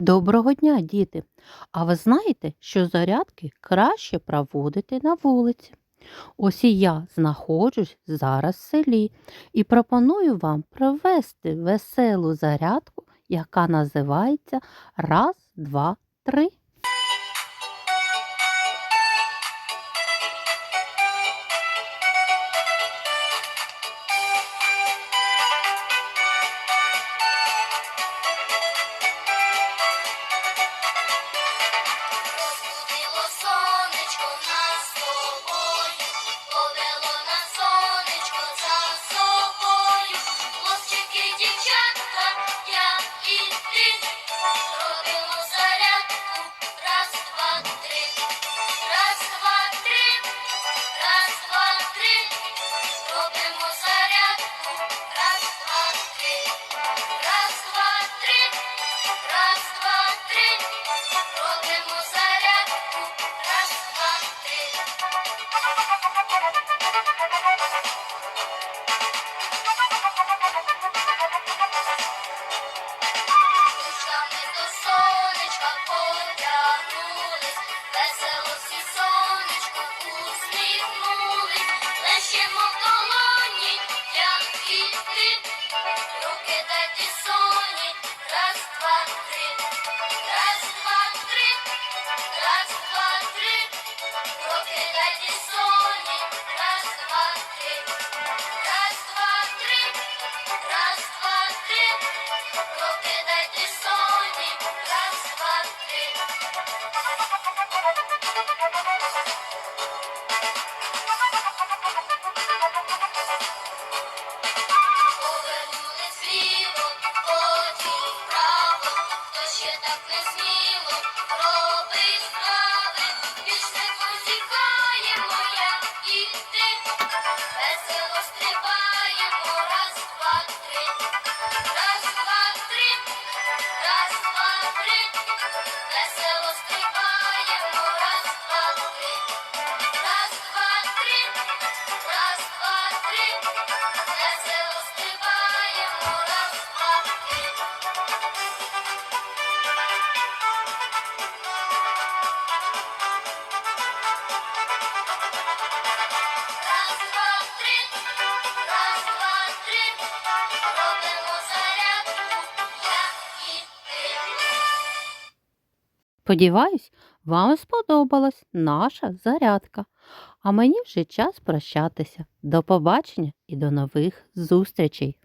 Доброго дня, діти! А ви знаєте, що зарядки краще проводити на вулиці? Ось і я знаходжусь зараз в селі і пропоную вам провести веселу зарядку, яка називається Раз, два, три. Oh. Несемо в долоні, як і ти, руки дайте сон. Весело стрибає. Сподіваюсь, вам сподобалась наша зарядка. А мені вже час прощатися. До побачення і до нових зустрічей!